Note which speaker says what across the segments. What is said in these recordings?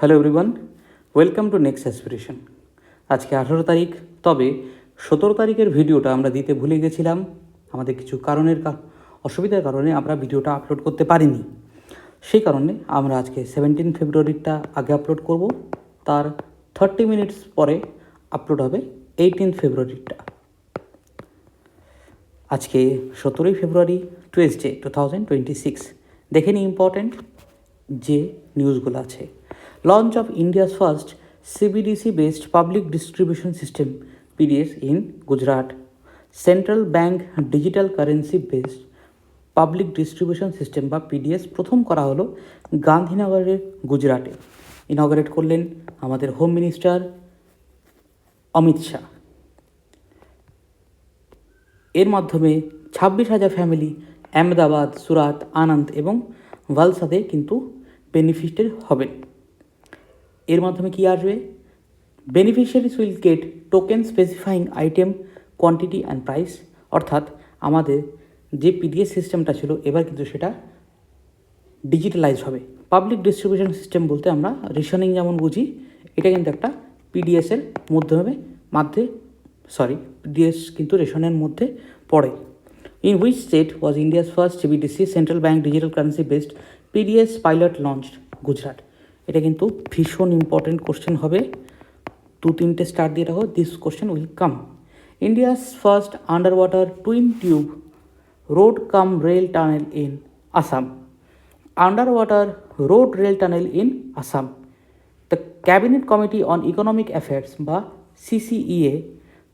Speaker 1: Hello everyone welcome to next aspiration আজকে আঠেরো তারিখ, তবে সতেরো তারিখের ভিডিওটা আমরা দিতে ভুলে গেছিলাম। আমাদের কিছু কারণের অসুবিধার কারণে আমরা ভিডিওটা আপলোড করতে পারিনি। সেই কারণে আমরা আজকে সেভেন্টিন ফেব্রুয়ারিটা আগে আপলোড করব। তার থার্টি মিনিটস পরে আপলোড হবে এইটিন ফেব্রুয়ারিটা আজকে সতেরোই February Tuesday two thousand twenty six দেখে নিই ইম্পর্ট্যান্ট যে নিউজগুলো আছে। Launch of India's first CBDC based public distribution system PDS in Gujarat central bank digital currency based public distribution system বা পিডিএস প্রথম করা হলো গান্ধীনগরের গুজরাটে। ইনগরেট করলেন আমাদের হোম মিনিস্টার অমিত শাহ। এর মাধ্যমে ছাব্বিশ হাজার ফ্যামিলি আহমেদাবাদ সুরাত আনন্দ এবং ভালসাদে কিন্তু বেনিফিটেড হবেন। এর মাধ্যমে কি আসবে? Beneficiaries will get token specifying item quantity and price অর্থাৎ আমাদের যে পিডিএস সিস্টেমটা ছিল, এবার কিন্তু সেটা ডিজিটালাইজ হবে। পাবলিক ডিস্ট্রিবিউশন সিস্টেম বলতে আমরা রেশনিং যেমন বুঝি, এটা কিন্তু একটা পিডিএসের মাধ্যমে মাধ্যমে সরি পিডিএস কিন্তু রেশনের মধ্যে পড়ে। In which state was India's first CBDC central bank digital currency based PDS pilot launch Gujarat এটা কিন্তু ভীষণ ইম্পর্টেন্ট কোশ্চেন হবে। দু, তিনটে স্টার দিয়ে রাখো this question will come India's first under water twin tube road cum rail tunnel in Assam under water road rail tunnel in Assam the cabinet committee on economic affairs বা CCEA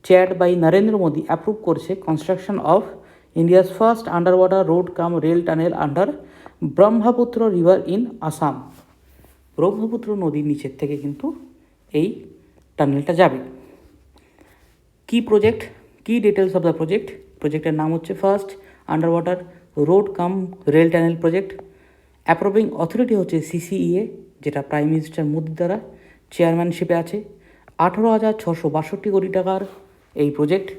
Speaker 1: chair by Narendra Modi approve করছে construction of India's first under water road cum rail tunnel under Brahmaputra river in Assam Brahmaputra নদীর নিচের থেকে কিন্তু এই টানেলটা যাবে। কি project কি ডিটেলস অফ দ্য প্রজেক্ট প্রজেক্টের নাম হচ্ছে first under water road cum rail tunnel project approving authority হচ্ছে সিসিইএ যেটা প্রাইম মিনিস্টার মোদির দ্বারা চেয়ারম্যানশিপে আছে। আঠেরো হাজার ছশো বাষট্টি কোটি টাকার এই প্রজেক্ট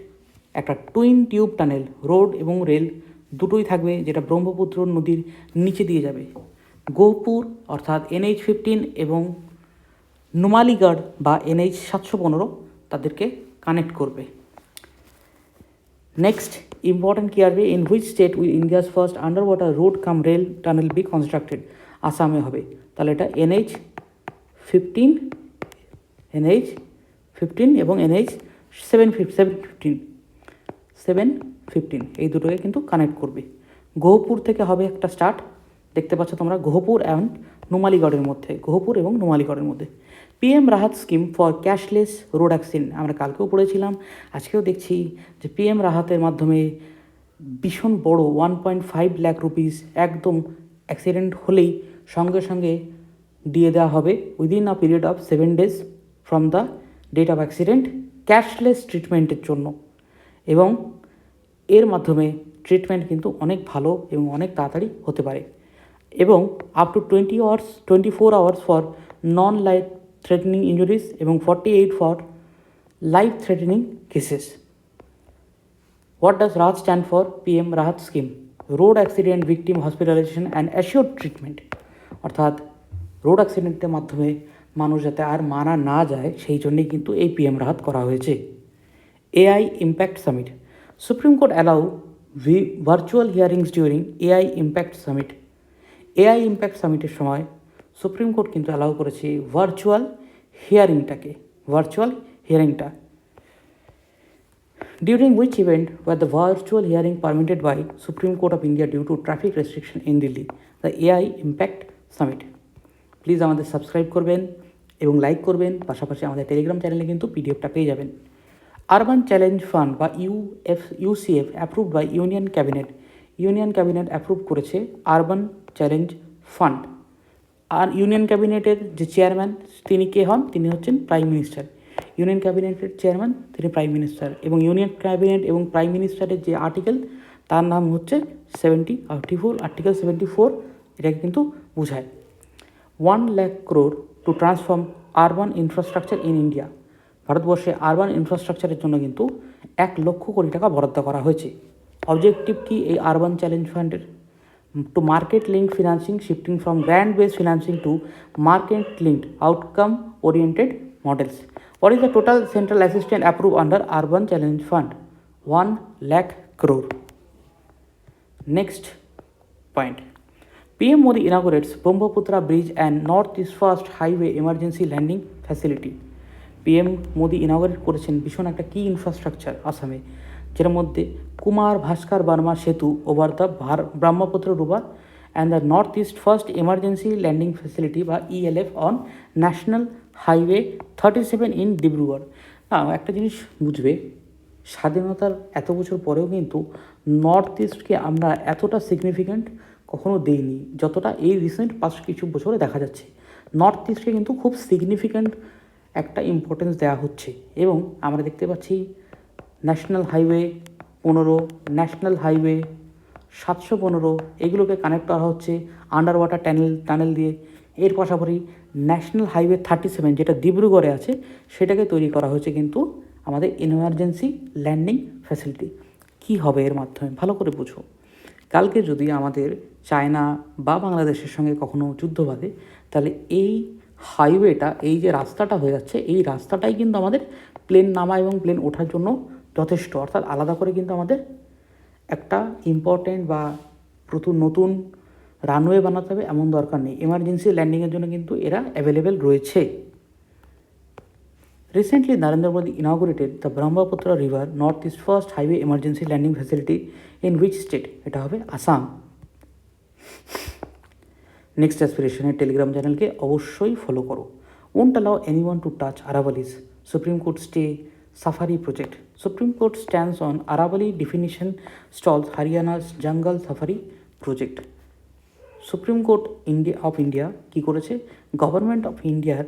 Speaker 1: একটা টুইন টিউব টানেল রোড এবং রেল দুটোই থাকবে, যেটা ব্রহ্মপুত্র নদীর নিচে দিয়ে যাবে। গোহপুর অর্থাৎ এনএইচ ফিফটিন এবং নুমালিগড় বা এনএইচ সাতশো পনেরো তাদেরকে কানেক্ট করবে। নেক্সট ইম্পর্টেন্ট কি আসবে? In which state will India's first under water road cum rail tunnel be constructed আসামে হবে। তাহলে এটা এনএইচ ফিফটিন এনএইচ ফিফটিন এবং NH seven fif seven fifteen seven fifteen এই দুটোকে কিন্তু কানেক্ট করবে। গহপুর থেকে হবে একটা স্টার্ট দেখতে পাচ্ছ তোমরা গহপুর অ্যান্ড নুমালিগড়ের মধ্যে, গহপুর এবং নুমালিগড়ের মধ্যে। PM Rahat scheme for cashless road accident আমরা কালকেও পড়েছিলাম, আজকেও দেখছি যে পিএম রাহাতের মাধ্যমে ভীষণ বড় one point five lakh rupees একদম অ্যাক্সিডেন্ট হলেই সঙ্গে সঙ্গে দিয়ে দেওয়া হবে within a period of seven days from the date of accident cashless ট্রিটমেন্টের জন্য। এবং এর মাধ্যমে ট্রিটমেন্ট কিন্তু অনেক ভালো এবং অনেক তাড়াতাড়ি হতে পারে। এবং up to twenty hours twenty four hours for non life threatening injuries এবং forty eight for life threatening cases what does Rahat stand for PM Rahat scheme road accident victim hospitalisation and assure treatment অর্থাৎ road অ্যাক্সিডেন্টের মাধ্যমে মানুষ যাতে আর মারা না যায়, সেই জন্যেই কিন্তু এই পিএম রাহাত করা হয়েছে। AI impact summit supreme court allow V virtual hearings during AI impact summit AI impact সামিটের সময় সুপ্রিম কোর্ট কিন্তু অ্যালাউ করেছে ভার্চুয়াল হিয়ারিংটাকে ভার্চুয়াল হিয়ারিংটা during which event were the virtual hearing permitted by Supreme Court of India due to traffic restriction in Delhi, the AI Impact Summit. Please আমাদের subscribe করবেন এবং like করবেন পাশাপাশি আমাদের টেলিগ্রাম চ্যানেলে কিন্তু পিডিএফটা পেয়ে যাবেন। আরবান চ্যালেঞ্জ ফান্ড বা UF UCF approve by union cabinet union cabinet approve করেছে আরবান চ্যালেঞ্জ ফান্ড আর ইউনিয়ন ক্যাবিনেটের যে চেয়ারম্যান তিনি কে হন? তিনি হচ্ছেন প্রাইম মিনিস্টার ইউনিয়ন ক্যাবিনেটের চেয়ারম্যান তিনি প্রাইম মিনিস্টার এবং ইউনিয়ন ক্যাবিনেট এবং প্রাইম মিনিস্টারের যে আর্টিকেল তার নাম হচ্ছে seventy RT four article seventy four এটাকে কিন্তু বোঝায়। One lakh crore to transform urban infrastructure in India ভারতবর্ষে আরবান ইনফ্রাস্ট্রাকচারের জন্য কিন্তু এক লক্ষ কোটি টাকা বরাদ্দ করা হয়েছে। অবজেক্টিভ কি এই আরবান চ্যালেঞ্জ ফান্ডের to market linked financing, shifting from grant based financing to market linked outcome oriented models. What is the total central assistance approved under Urban Challenge Fund? 1 lakh crore. Next point. PM Modi inaugurates Brahmaputra Bridge and Northeast First Highway Emergency Landing Facility. PM Modi inaugurate করেছেন ভীষণ একটা কি infrastructure আসামে যেটার মধ্যে Kumar Bhaskar Varma Setu over the ভার Brahmaputra রুবার and the north east first emergency landing facility বা ELF on national highway thirty seven in Dibrugarh না একটা জিনিস বুঝবে, স্বাধীনতার এত বছর পরেও কিন্তু নর্থ ইস্টকে আমরা এতটা সিগনিফিক্যান্ট কখনো দেইনি, যতটা এই রিসেন্ট পাঁচ কিছু বছরে দেখা যাচ্ছে। নর্থ ইস্টকে কিন্তু খুব সিগনিফিক্যান্ট একটা ইম্পর্টেন্স দেওয়া হচ্ছে এবং আমরা দেখতে পাচ্ছি ন্যাশনাল হাইওয়ে পনেরো, ন্যাশনাল হাইওয়ে সাতশো পনেরো, এগুলোকে কানেক্ট করা হচ্ছে আন্ডার ওয়াটার ট্যানেল টানেল দিয়ে। এর পাশাপাশি ন্যাশনাল হাইওয়ে থার্টি সেভেন যেটা ডিব্রুগড়ে আছে, সেটাকে তৈরি করা হয়েছে কিন্তু আমাদের ইমার্জেন্সি ল্যান্ডিং ফ্যাসিলিটি কী হবে এর মাধ্যমে? ভালো করে বুঝো। কালকে যদি আমাদের চায়না বা বাংলাদেশের সঙ্গে কখনো যুদ্ধ বাঁধে, তাহলে এই হাইওয়েটা এই যে রাস্তাটা হয়ে যাচ্ছে, এই রাস্তাটাই কিন্তু আমাদের প্লেন নামা এবং প্লেন ওঠার জন্য যথেষ্ট। অর্থাৎ আলাদা করে কিন্তু আমাদের একটা ইম্পর্টেন্ট বা প্রচুর নতুন রানওয়ে বানাতে হবে এমন দরকার নেই। এমার্জেন্সি ল্যান্ডিংয়ের জন্য কিন্তু এরা অ্যাভেলেবেল রয়েছে। Recently Narendra Modi inaugurated the Brahmaputra river north east first highway emergency landing facility in which state এটা হবে আসাম নেক্সট অ্যাসপিরেশনের টেলিগ্রাম চ্যানেলকে অবশ্যই ফলো করো। Won't allow any one to touch Aravallis supreme court stay safari project supreme court stands on আরাবালি definition stalls Haryana's jungle safari project supreme court India of India কী করেছে? Government of ইন্ডিয়ার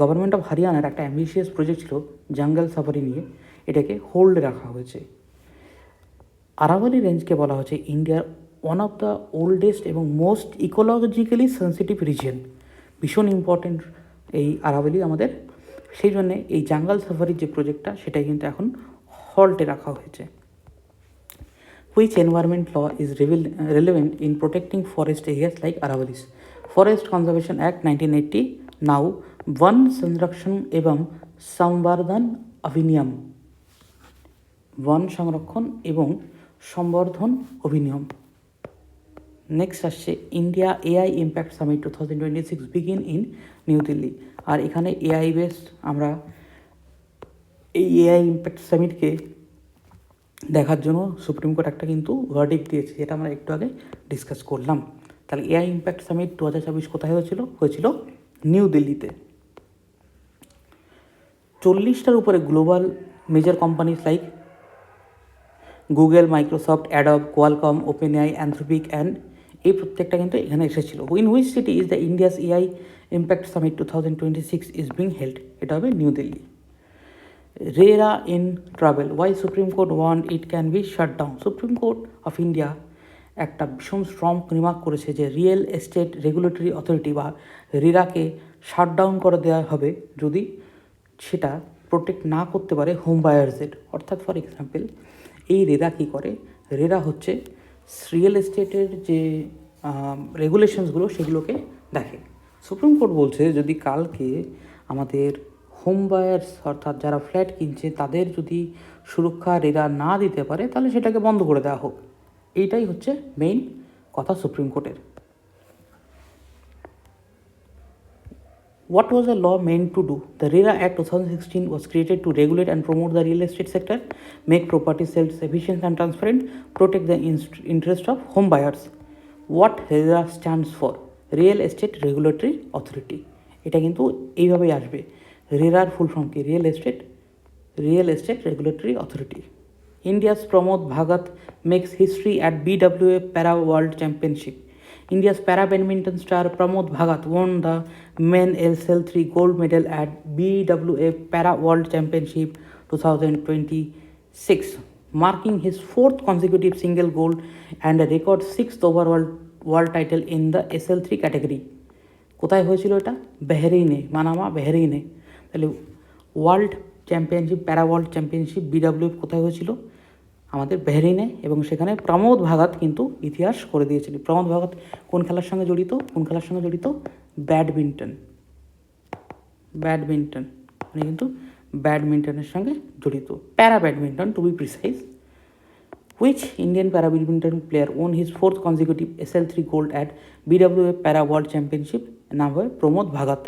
Speaker 1: government of হরিয়ানার একটা ambitious project ছিল জঙ্গল safari নিয়ে। এটাকে হোল্ডে রাখা হয়েছে। আরাভালি রেঞ্জকে বলা হচ্ছে ইন্ডিয়ার ওয়ান অফ দ্য ওল্ডেস্ট এবং মোস্ট ইকোলজিক্যালি সেন্সিটিভ রিজিয়ন ভীষণ ইম্পর্টেন্ট এই আরাভালি আমাদের। সেই জন্যে এই জাঙ্গাল সাফারির যে প্রজেক্টটা সেটাই কিন্তু এখন হল্টে রাখা হয়েছে which environment law is revel- relevant in protecting forest areas like Aravalis? Forest Conservation Act 1980 now one संरक्षण एवं संवर्धन अधिनियम वन সংরক্ষণ এবং সম্বর্ধন অভিনিয়ম নেক্সট আসছে India AI impact summit two thousand twenty six begin in new Delhi আর এখানে এআই বেস আমরা এই এআই ইম্প্যাক্ট সামিটকে দেখার জন্য সুপ্রিম কোর্ট একটা কিন্তু ভার্ডিক দিয়েছে, যেটা আমরা একটু আগে ডিসকাস করলাম। তাহলে এআই ইম্প্যাক্ট সামিট দু হাজার ছাব্বিশ কোথায় হয়েছিল? হয়েছিল নিউ দিল্লিতে চল্লিশটার উপরে global major companies like Google Microsoft Adobe Qualcomm Open AI Anthropic and এই প্রত্যেকটা কিন্তু এখানে এসেছিল। In which city is the India's AI impact summit two thousand twenty six is being held এটা হবে new Delhi RERA in travel why supreme court want it can be shut down supreme court of India একটা ভীষণ strong remark করেছে যে real estate regulatory authority বা রেরাকে shut down করে দেওয়া হবে যদি সেটা প্রোটেক্ট না করতে পারে হোম বায়ার্সদের অর্থাৎ ফর এক্সাম্পল এই রেরা কী করে? রেরা হচ্ছে রিয়েল এস্টেটের যে রেগুলেশনসগুলো সেগুলোকে দেখে। সুপ্রিম কোর্ট বলছে যদি কালকে আমাদের হোম বায়ার্স অর্থাৎ যারা ফ্ল্যাট কিনছে, তাদের যদি সুরক্ষা রেদা না দিতে পারে, তাহলে সেটাকে বন্ধ করে দেওয়া হোক। এইটাই হচ্ছে মেইন কথা সুপ্রিম কোর্টের। What was the law meant to do the RERA act two thousand sixteen was created to regulate and promote the real estate sector make property sales efficient and transparent protect the interest of home buyers what RERA stands for real estate regulatory authority এটা কিন্তু এইভাবেই আসবে। রেরার full form কি? Real estate real estate regulatory authority India's Pramod Bhagat makes history at BW A para world championship India's para badminton star Pramod Bhagat won the men L sell three gold medal at BW A para world championship two thousand twenty six marking his fourth consecutive single gold and a record six over world world title in the S L three category কোথায় হয়েছিল এটা? বেহরিনে, মানামা, বেহরিনে। তাহলে world championship para world championship BW কোথায় হয়েছিল? আমাদের বেহরিনে এবং সেখানে প্রমোদ ভাগাত কিন্তু ইতিহাস করে দিয়েছিল প্রমোদ ভাগাত কোন খেলার সঙ্গে জড়িত? কোন খেলার সঙ্গে জড়িত? ব্যাডমিন্টন। ব্যাডমিন্টন। মানে কিন্তু ব্যাডমিন্টনের সঙ্গে জড়িত। Para badminton to be precise which Indian para badminton player won his fourth consecutive SL3 gold at BWA para world championship নাম হয় Pramod Bhagat.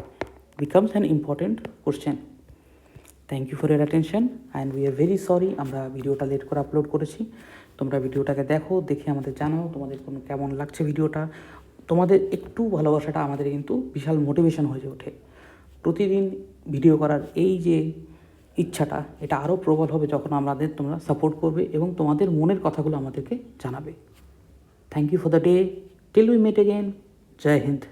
Speaker 1: Becomes an important question. Thank you for your attention and we are very sorry আমরা ভিডিওটা late করে upload করেছি। তোমরা ভিডিওটাকে দেখো, দেখে আমাদের জানাও তোমাদের কোনো কেমন লাগছে ভিডিওটা। তোমাদের একটু ভালোবাসাটা আমাদের কিন্তু বিশাল মোটিভেশন হয়ে ওঠে। প্রতিদিন ভিডিও করার এই যে ইচ্ছাটা, এটা আরও প্রবল হবে যখন আমাদের তোমরা সাপোর্ট করবে এবং তোমাদের মনের কথাগুলো আমাদেরকে জানাবে। Thank you for the day till we met again Joy Hind